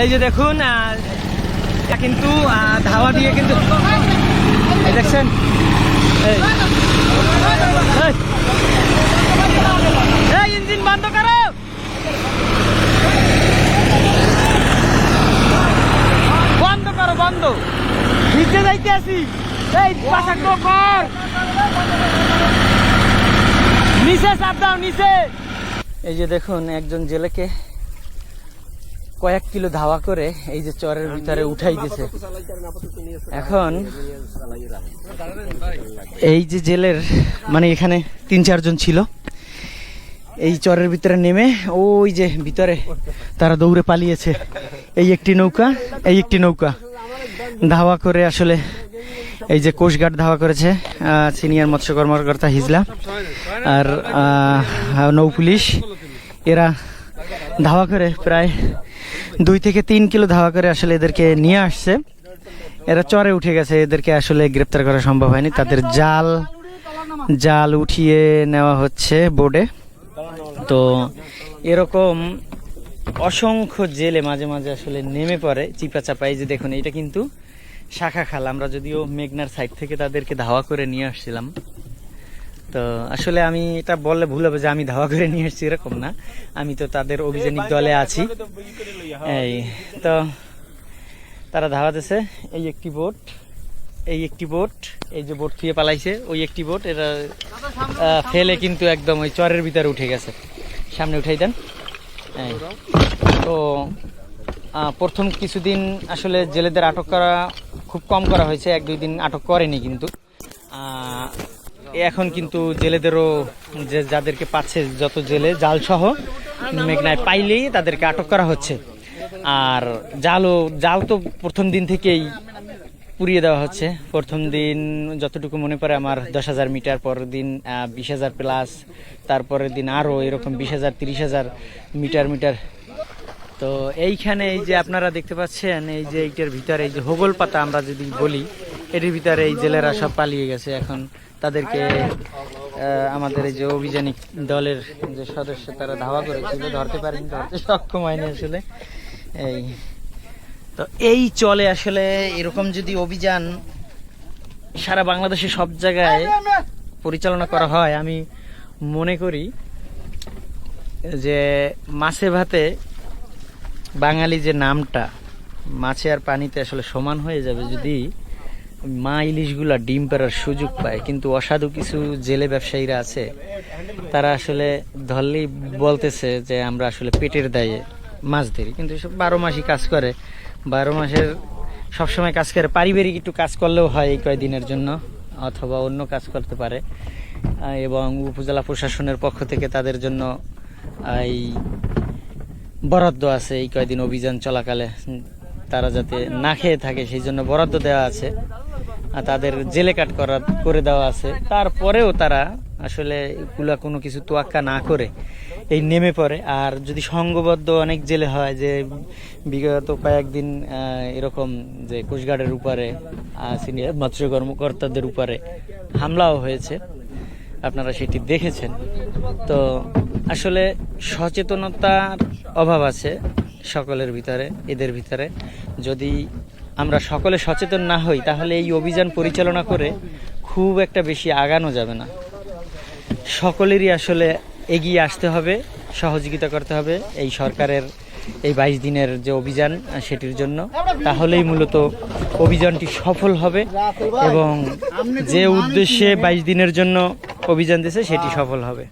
এই যে দেখুন কিন্তু ধাওয়া দিয়ে কিন্তু দেখছেন? ইঞ্জিন বন্ধ করো! বন্ধ করো, বন্ধ। ভিজে যাইতে আসি। এই, পাশা কর। নিচে চাপ দাও, নিচে। এই যে দেখুন, একজন জেলেকে কয়েক কিলো ধাওয়া করে এই যে চরের ভিতরে উঠাই দিছে। এখন এই যে জেলের মানে এখানে তিন চারজন ছিল এই চরের ভিতরে নেমে ওই যে ভিতরে তারা দৌড়ে পালিয়েছে। এই একটি নৌকা এই একটি নৌকা। ধাওয়া করে আসলে এই যে কোস্টগার্ড ধাওয়া করেছে সিনিয়র মৎস্য কর্মকর্তা হিজলা আর নৌ পুলিশ। এরা ধাওয়া করে প্রায় দুই থেকে তিন কিলো ধাওয়া করে আসলে এদেরকে নিয়ে আসছে। এরা চরে উঠে গেছে, এদেরকে আসলে গ্রেপ্তার করা সম্ভব হয়নি। তাদের জাল জাল উঠিয়ে নেওয়া হচ্ছে বোর্ডে। তো এরকম অসংখ্য জেলে মাঝে মাঝে আসলে নেমে পড়ে চিপা চাপা এই যে দেখুন এটা কিন্তু শাখা খাল। আমরা যদিও মেঘনার সাইড থেকে তাদেরকে ধাওয়া করে নিয়ে আসছিলাম। তো আসলে আমি এটা বললে ভুল হবে যে আমি ধাওয়া করে নিয়ে এসেছি, এরকম না। আমি তো তাদের অভিযানিক দলে আছি। এই, তো তারা ধাওয়া দিছে, এই একটি বোট, এই একটি বোট, এই যে বোট ফিয়ে পালাইছে, ওই একটি বোট এরা ফেলে কিন্তু একদম ওই চরের ভিতরে উঠে গেছে। সামনে উঠাই দেন। তো প্রথম কিছুদিন আসলে জেলেদের আটক করা খুব কম করা হয়েছে, এক দুই দিন আটক করেনি কিন্তু। এখন কিন্তু জেলেদেরও যে যাদেরকে পাচ্ছে যত জেলে জাল সহ মেঘনায় পাইলেই তাদেরকে আটক করা হচ্ছে। আর জালও, জাল তো প্রথম দিন থেকেই পুড়িয়ে দেওয়া হচ্ছে। প্রথম দিন যতটুকু মনে পড়ে আমার দশ হাজার মিটার, পরের দিন বিশ হাজার প্লাস তারপরের দিন আরও এরকম বিশ হাজার, তিরিশ হাজার মিটার মিটার। তো এইখানে এই যে আপনারা দেখতে পাচ্ছেন, এই যে এইটার ভিতরে এই যে হোগল পাতা আমরা যদি বলি এটির ভিতরে এই জেলেরা সব পালিয়ে গেছে এখন। তাদেরকে আমাদের এই যে অভিযানিক দলের যে সদস্য তারা ধাওয়া করেছিল, ধরতে পারেনি, ধরতে সক্ষম হয়নি আসলে। এই, তো এই চলে আসলে এরকম যদি অভিযান সারা বাংলাদেশে সব জায়গায় পরিচালনা করা হয়, আমি মনে করি যে মাছে ভাতে বাঙালি যে নামটা, মাছে আর পানিতে আসলে সমান হয়ে যাবে যদি মা ইলিশগুলা ডিম পাড়ার সুযোগ পায়, কিন্তু অসাধু কিছু জেলে ব্যবসায়ীরা আছে, তারা আসলে ধরলেই বলতেছে যে আমরা আসলে পেটের দায়ে মাছ ধরি। কিন্তু সব বারো মাসই কাজ করে। বারো মাসের সবসময় কাজ করে। পারিবারিক একটু কাজ করলেও হয় এই কয়দিনের জন্য, অথবা অন্য কাজ করতে পারে। এবং উপজেলা প্রশাসনের পক্ষ থেকে তাদের জন্য এই বরাদ্দ আছে এই কয়দিন অভিযান চলাকালে। তারা যাতে না খেয়ে থাকে, সেই জন্য বরাদ্দ দেওয়া আছে। তাদের জেলে কাট করা, করে দেওয়া আছে। তারপরেও তারা আসলে এগুলা কোনো কিছু তোয়াক্কা না করে এই নেমে পড়ে। আর যদি সংঘবদ্ধ অনেক জেলে হয় যে বিগত কয়েকদিন এরকম যে কোস্টগার্ডের উপরে সিনিয়র মৎস্য কর্মকর্তাদের উপরে হামলাও হয়েছে। আপনারা সেটি দেখেছেন। তো আসলে সচেতনতার অভাব আছে সকলের ভিতরে, এদের ভিতরে। যদি আমরা সকলে সচেতন না হই, তাহলে এই অভিযান পরিচালনা করে খুব একটা বেশি আগানো যাবে না। সকলেরই আসলে এগিয়ে আসতে হবে, সহযোগিতা করতে হবে এই সরকারের এই বাইশ দিনের যে অভিযান, সেটির জন্য। তাহলেই মূলত অভিযানটি সফল হবে এবং যে উদ্দেশ্যে বাইশ দিনের জন্য অভিযান দিয়েছে, সেটি সফল হবে।